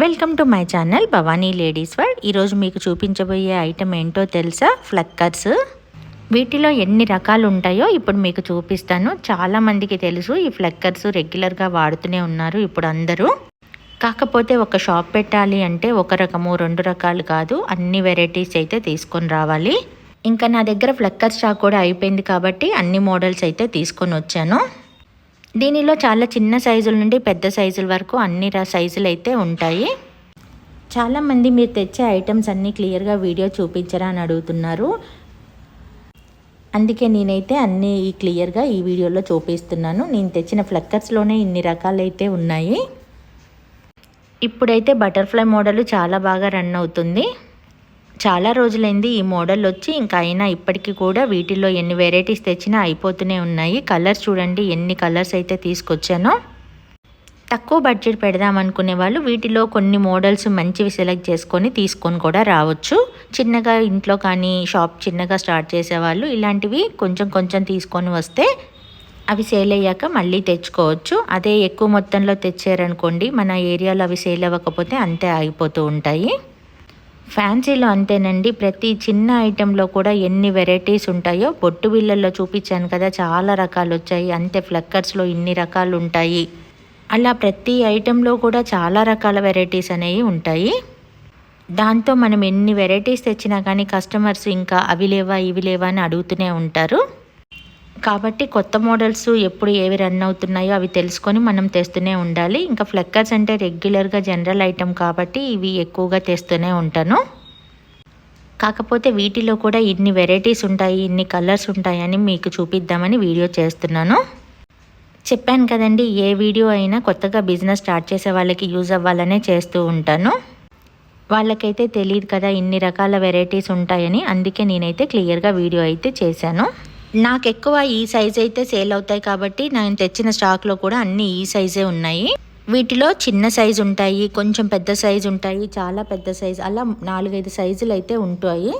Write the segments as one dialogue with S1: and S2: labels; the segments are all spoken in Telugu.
S1: Welcome to my channel Bhavani ladies world ఈరోజు మీకు చూపించబోయే ఐటెం ఏంటో తెలుసా? ఫ్లక్కర్స్ వీటిలో ఎన్ని రకాలు ఉంటాయో ఇప్పుడు మీకు చూపిస్తాను. చాలామందికి తెలుసు ఈ ఫ్లక్కర్స్ రెగ్యులర్గా వాడుతూనే ఉన్నారు ఇప్పుడు అందరూ. కాకపోతే ఒక షాప్ పెట్టాలి అంటే ఒక రకము రెండు రకాలు కాదు. అన్ని వెరైటీస్ అయితే తీసుకొని రావాలి. ఇంకా నా దగ్గర ఫ్లక్కర్ స్టాక్ కూడా అయిపోయింది కాబట్టి అన్ని మోడల్స్ అయితే తీసుకొని వచ్చాను. దీనిలో చాలా చిన్న సైజుల నుండి పెద్ద సైజుల వరకు అన్ని సైజులు అయితే ఉంటాయి. చాలామంది మీరు తెచ్చే ఐటమ్స్ అన్నీ క్లియర్గా వీడియో చూపించరా అని అడుగుతున్నారు. అందుకే నేనైతే అన్నీ క్లియర్గా ఈ వీడియోలో చూపిస్తున్నాను. నేను తెచ్చిన ఫ్లక్కర్స్లోనే ఇన్ని రకాలైతే ఉన్నాయి. ఇప్పుడైతే బటర్ఫ్లై మోడల్ చాలా బాగా రన్ అవుతుంది. చాలా రోజులైంది ఈ మోడల్ వచ్చి ఇంకా అయినా ఇప్పటికీ కూడా వీటిల్లో ఎన్ని వెరైటీస్ తెచ్చినా అయిపోతూనే ఉన్నాయి. కలర్స్ చూడండి ఎన్ని కలర్స్ అయితే తీసుకొచ్చానో. తక్కువ బడ్జెట్ పెడదాం అనుకునే వాళ్ళు వీటిలో కొన్ని మోడల్స్ మంచివి సెలెక్ట్ చేసుకొని తీసుకొని కూడా రావచ్చు. చిన్నగా ఇంట్లో కానీ షాప్ చిన్నగా స్టార్ట్ చేసేవాళ్ళు ఇలాంటివి కొంచెం కొంచెం తీసుకొని వస్తే అవి సేల్ అయ్యాక మళ్ళీ తెచ్చుకోవచ్చు. అదే ఎక్కువ మొత్తంలో తెచ్చారనుకోండి మన ఏరియాలో అవి సేల్ అవ్వకపోతే అంతే ఆగిపోతూ ఉంటాయి. ఫ్యాన్సీలో అంతేనండి ప్రతి చిన్న ఐటెంలో కూడా ఎన్ని వెరైటీస్ ఉంటాయో బొట్టు బిళ్ళల్లో చూపించాను కదా చాలా రకాలు వచ్చాయి. అంతే ఫ్లక్కర్స్లో ఇన్ని రకాలు ఉంటాయి. అలా ప్రతి ఐటెంలో కూడా చాలా రకాల వెరైటీస్ అనేవి ఉంటాయి. దాంతో మనం ఎన్ని వెరైటీస్ తెచ్చినా కానీ కస్టమర్స్ ఇంకా అవి లేవా ఇవి లేవా అని అడుగుతూనే ఉంటారు. కాబట్టి కొత్త మోడల్స్ ఎప్పుడు ఏవి రన్ అవుతున్నాయో అవి తెలుసుకొని మనం తెస్తూనే ఉండాలి. ఇంకా ఫ్లెక్కర్స్ అంటే రెగ్యులర్గా జనరల్ ఐటమ్ కాబట్టి ఇవి ఎక్కువగా తెస్తూనే ఉంటాను. కాకపోతే వీటిలో కూడా ఇన్ని వెరైటీస్ ఉంటాయి ఇన్ని కలర్స్ ఉంటాయని మీకు చూపిద్దామని వీడియో చేస్తున్నాను. చెప్పాను కదండి ఏ వీడియో అయినా కొత్తగా బిజినెస్ స్టార్ట్ చేసే వాళ్ళకి యూజ్ అవ్వాలనే చేస్తూ ఉంటాను. వాళ్ళకైతే తెలియదు కదా ఇన్ని రకాల వెరైటీస్ ఉంటాయని అందుకే నేనైతే క్లియర్గా వీడియో అయితే చేశాను. నాకు ఎక్కువ ఈ సైజ్ అయితే సేల్ అవుతాయి కాబట్టి నేను తెచ్చిన స్టాక్లో కూడా అన్ని ఈ సైజే ఉన్నాయి. వీటిలో చిన్న సైజు ఉంటాయి కొంచెం పెద్ద సైజు ఉంటాయి చాలా పెద్ద సైజు అలా నాలుగైదు సైజులు అయితే ఉంటాయి.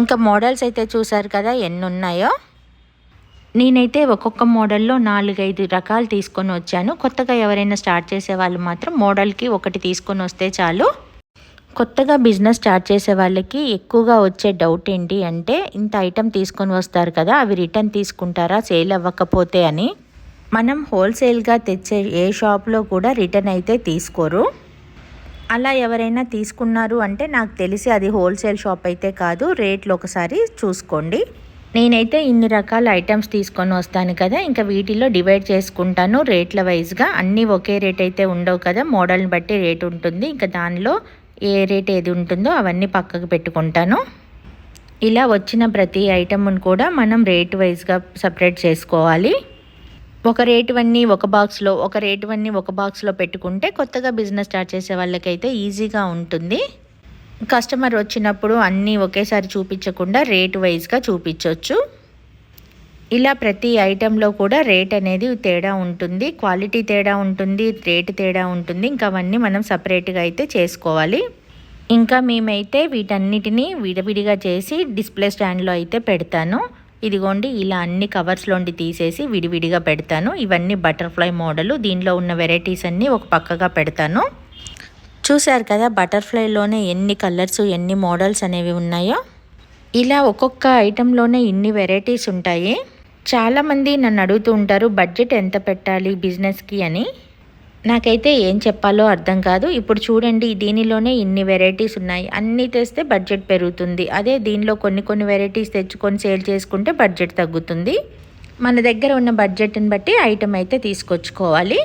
S1: ఇంకా మోడల్స్ అయితే చూసారు కదా ఎన్ని ఉన్నాయో. నేనైతే ఒక్కొక్క మోడల్లో నాలుగైదు రకాలు తీసుకొని వచ్చాను. కొత్తగా ఎవరైనా స్టార్ట్ చేసే వాళ్ళు మాత్రం మోడల్కి ఒకటి తీసుకొని వస్తే చాలు. కొత్తగా బిజినెస్ స్టార్ట్ చేసే వాళ్ళకి ఎక్కువగా వచ్చే డౌట్ ఏంటి అంటే ఇంత ఐటెం తీసుకొని వస్తారు కదా అవి రిటర్న్ తీసుకుంటారా సేల్ అవ్వకపోతే అని. మనం హోల్సేల్గా తెచ్చే ఏ షాప్లో కూడా రిటర్న్ అయితే తీసుకోరు. అలా ఎవరైనా తీసుకున్నారు అంటే నాకు తెలిసి అది హోల్సేల్ షాప్ అయితే కాదు రేట్లు ఒకసారి చూసుకోండి. నేనైతే ఇన్ని రకాల ఐటమ్స్ తీసుకొని వస్తాను కదా ఇంకా వీటిలో డివైడ్ చేసుకుంటాను రేట్ల వైజ్గా. అన్నీ ఒకే రేట్ అయితే ఉండవు కదా మోడల్ని బట్టి రేట్ ఉంటుంది. ఇంకా దానిలో ఏ రేట్ ఏది ఉంటుందో అవన్నీ పక్కకు పెట్టుకుంటాను. ఇలా వచ్చిన ప్రతి ఐటమ్ను కూడా మనం రేట్ వైజ్గా సపరేట్ చేసుకోవాలి. ఒక రేటువన్నీ ఒక బాక్స్లో ఒక రేటువన్నీ ఒక బాక్స్లో పెట్టుకుంటే కొత్తగా బిజినెస్ స్టార్ట్ చేసే వాళ్ళకైతే ఈజీగా ఉంటుంది. కస్టమర్ వచ్చినప్పుడు అన్నీ ఒకేసారి చూపించకుండా రేట్ వైజ్గా చూపించవచ్చు ఇలా ప్రతి ఐటెంలో కూడా రేట్ అనేది తేడా ఉంటుంది. క్వాలిటీ తేడా ఉంటుంది రేట్ తేడా ఉంటుంది. ఇంకా అవన్నీ మనం సపరేట్గా అయితే చేసుకోవాలి. ఇంకా మేమైతే వీటన్నిటిని విడివిడిగా చేసి డిస్ప్లే స్టాండ్లో అయితే పెడతాను. ఇదిగోండి ఇలా అన్ని కవర్స్లోండి తీసేసి విడివిడిగా పెడతాను. ఇవన్నీ బటర్ఫ్లై మోడలు దీనిలో ఉన్న వెరైటీస్ అన్నీ ఒక పక్కగా పెడతాను. చూశారు కదా బటర్ఫ్లైలోనే ఎన్ని కలర్స్ ఎన్ని మోడల్స్ అనేవి ఉన్నాయో? ఇలా ఒక్కొక్క ఐటెంలోనే ఇన్ని వెరైటీస్ ఉంటాయి. చాలామంది నన్ను అడుగుతూ ఉంటారు బడ్జెట్ ఎంత పెట్టాలి బిజినెస్కి? అని. నాకైతే ఏం చెప్పాలో అర్థం కాదు. ఇప్పుడు చూడండి దీనిలోనే ఇన్ని వెరైటీస్ ఉన్నాయి. అన్నీ తెస్తే బడ్జెట్ పెరుగుతుంది. అదే దీనిలో కొన్ని కొన్ని వెరైటీస్ తెచ్చుకొని సేల్ చేసుకుంటే బడ్జెట్ తగ్గుతుంది. మన దగ్గర ఉన్న బడ్జెట్ని బట్టి ఐటెం అయితే తీసుకొచ్చుకోవాలి.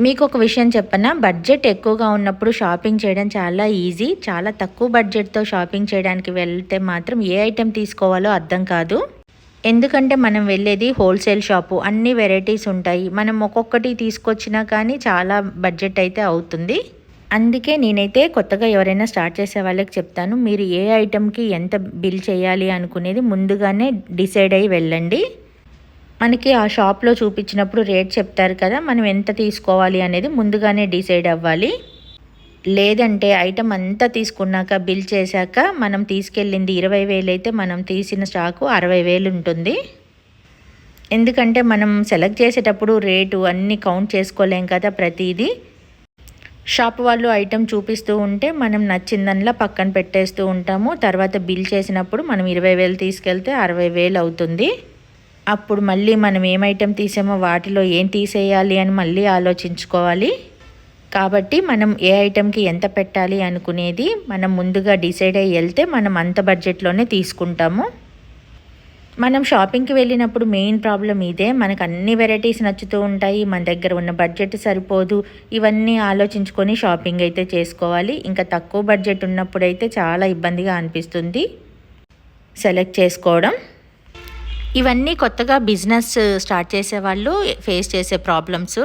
S1: మీకు ఒక విషయం చెప్పనా? బడ్జెట్ ఎక్కువగా ఉన్నప్పుడు షాపింగ్ చేయడం చాలా ఈజీ. చాలా తక్కువ బడ్జెట్తో షాపింగ్ చేయడానికి వెళ్తే మాత్రం ఏ ఐటెం తీసుకోవాలో అర్థం కాదు. ఎందుకంటే మనం వెళ్ళేది హోల్సేల్ షాపు అన్ని వెరైటీస్ ఉంటాయి. మనం ఒక్కొక్కటి తీసుకొచ్చినా కానీ చాలా బడ్జెట్ అయితే అవుతుంది. అందుకే నేనైతే కొత్తగా ఎవరైనా స్టార్ట్ చేసే వాళ్ళకి చెప్తాను మీరు ఏ ఐటెంకి ఎంత బిల్ చేయాలి అనుకునేది ముందుగానే డిసైడ్ అయ్యి వెళ్ళండి. మనకి ఆ షాప్లో చూపించినప్పుడు రేట్ చెప్తారు కదా మనం ఎంత తీసుకోవాలి అనేది ముందుగానే డిసైడ్ అవ్వాలి. లేదంటే ఐటమ్ అంతా తీసుకున్నాక బిల్ చేశాక మనం తీసుకెళ్ళింది ఇరవై వేలు అయితే మనం తీసిన స్టాకు అరవై వేలు ఉంటుంది. ఎందుకంటే మనం సెలెక్ట్ చేసేటప్పుడు రేటు అన్నీ కౌంట్ చేసుకోలేం కదా ప్రతిదీ. షాప్ వాళ్ళు ఐటెం చూపిస్తూ ఉంటే మనం నచ్చిందనిలా పక్కన పెట్టేస్తూ ఉంటాము. తర్వాత బిల్ చేసినప్పుడు మనం ఇరవై వేలు తీసుకెళ్తే అరవై వేలు అవుతుంది. అప్పుడు మళ్ళీ మనం ఏం ఐటెం తీసామో వాటిలో ఏం తీసేయాలి అని మళ్ళీ ఆలోచించుకోవాలి. కాబట్టి మనం ఏ ఐటెంకి ఎంత పెట్టాలి అనుకునేది మనం ముందుగా డిసైడ్ అయ్యి వెళ్తే మనం అంత బడ్జెట్లోనే తీసుకుంటాము. మనం షాపింగ్కి వెళ్ళినప్పుడు మెయిన్ ప్రాబ్లం ఇదే. మనకు అన్ని వెరైటీస్ నచ్చుతూ ఉంటాయి. మన దగ్గర ఉన్న బడ్జెట్ సరిపోదు. ఇవన్నీ ఆలోచించుకొని షాపింగ్ అయితే చేసుకోవాలి. ఇంకా తక్కువ బడ్జెట్ ఉన్నప్పుడు అయితే చాలా ఇబ్బందిగా అనిపిస్తుంది సెలెక్ట్ చేసుకోవడం. ఇవన్నీ కొత్తగా బిజినెస్ స్టార్ట్ చేసే వాళ్ళు ఫేస్ చేసే ప్రాబ్లమ్స్.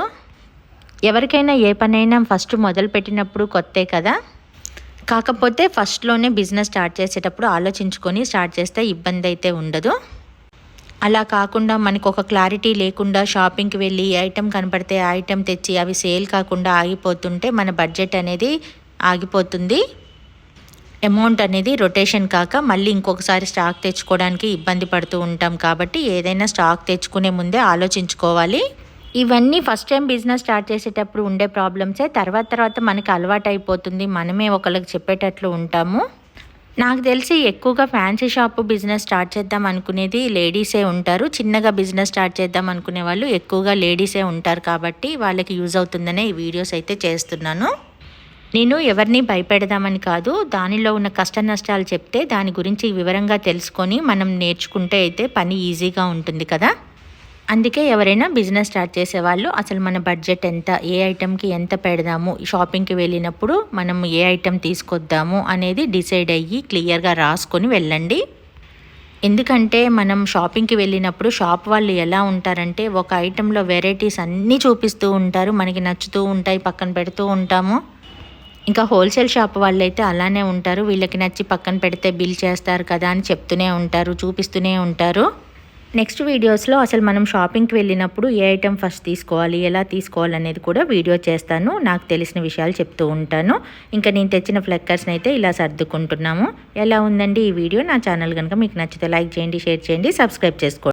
S1: ఎవరికైనా ఏ పనైనా ఫస్ట్ మొదలు పెట్టినప్పుడు కొత్తే కదా? కాకపోతే ఫస్ట్లోనే బిజినెస్ స్టార్ట్ చేసేటప్పుడు ఆలోచించుకొని స్టార్ట్ చేస్తే ఇబ్బంది అయితే ఉండదు. అలా కాకుండా మనకు ఒక క్లారిటీ లేకుండా షాపింగ్కి వెళ్ళి ఐటెం కనపడితే ఆ ఐటెం తెచ్చి అవి సేల్ కాకుండా ఆగిపోతుంటే మన బడ్జెట్ అనేది ఆగిపోతుంది. అమౌంట్ అనేది రొటేషన్ కాక మళ్ళీ ఇంకొకసారి స్టాక్ తెచ్చుకోవడానికి ఇబ్బంది పడుతూ ఉంటాం కాబట్టి ఏదైనా స్టాక్ తెచ్చుకునే ముందే ఆలోచించుకోవాలి. ఇవన్నీ ఫస్ట్ టైం బిజినెస్ స్టార్ట్ చేసేటప్పుడు ఉండే ప్రాబ్లమ్సే తర్వాత తర్వాత మనకి అలవాటు అయిపోతుంది మనమే ఒకరికి చెప్పేటట్లు ఉంటాము. నాకు తెలిసి ఎక్కువగా ఫ్యాన్సీ షాప్ బిజినెస్ స్టార్ట్ చేద్దాం అనుకునేది లేడీసే ఉంటారు. చిన్నగా బిజినెస్ స్టార్ట్ చేద్దాం అనుకునే వాళ్ళు ఎక్కువగా లేడీసే ఉంటారు కాబట్టి వాళ్ళకి యూజ్ అవుతుందనే ఈ వీడియోస్ అయితే చేస్తున్నాను. నేను ఎవరిని భయపెడదామని కాదు దానిలో ఉన్న కష్ట నష్టాలు చెప్తే దాని గురించి వివరంగా తెలుసుకొని మనం నేర్చుకుంటే అయితే పని ఈజీగా ఉంటుంది కదా. అందుకే ఎవరైనా బిజినెస్ స్టార్ట్ చేసేవాళ్ళు అసలు మన బడ్జెట్ ఎంత ఏ ఐటెంకి ఎంత పెడదాము షాపింగ్కి వెళ్ళినప్పుడు మనం ఏ ఐటెం తీసుకొద్దాము అనేది డిసైడ్ అయ్యి క్లియర్గా రాసుకొని వెళ్ళండి. ఎందుకంటే మనం షాపింగ్కి వెళ్ళినప్పుడు షాప్ వాళ్ళు ఎలా ఉంటారంటే ఒక ఐటెంలో వెరైటీస్ అన్నీ చూపిస్తూ ఉంటారు మనకి నచ్చుతూ ఉంటాయి పక్కన పెడుతూ ఉంటాము. ఇంకా హోల్సేల్ షాప్ వాళ్ళు అయితే అలానే ఉంటారు వీళ్ళకి నచ్చి పక్కన పెడితే బిల్ చేస్తారు కదా అని చెప్తూనే ఉంటారు చూపిస్తూనే ఉంటారు. నెక్స్ట్ వీడియోస్లో అసలు మనం షాపింగ్కి వెళ్ళినప్పుడు ఏ ఐటెం ఫస్ట్ తీసుకోవాలి ఎలా తీసుకోవాలి అనేది కూడా వీడియో చేస్తాను. నాకు తెలిసిన విషయాలు చెప్తూ ఉంటాను. ఇంకా నేను తెచ్చిన ఫ్లెక్కర్స్ని అయితే ఇలా సర్దుకుంటున్నాము. ఎలా ఉందండి ఈ వీడియో? నా ఛానల్ కనుక మీకు నచ్చితే లైక్ చేయండి షేర్ చేయండి సబ్స్క్రైబ్ చేసుకోండి.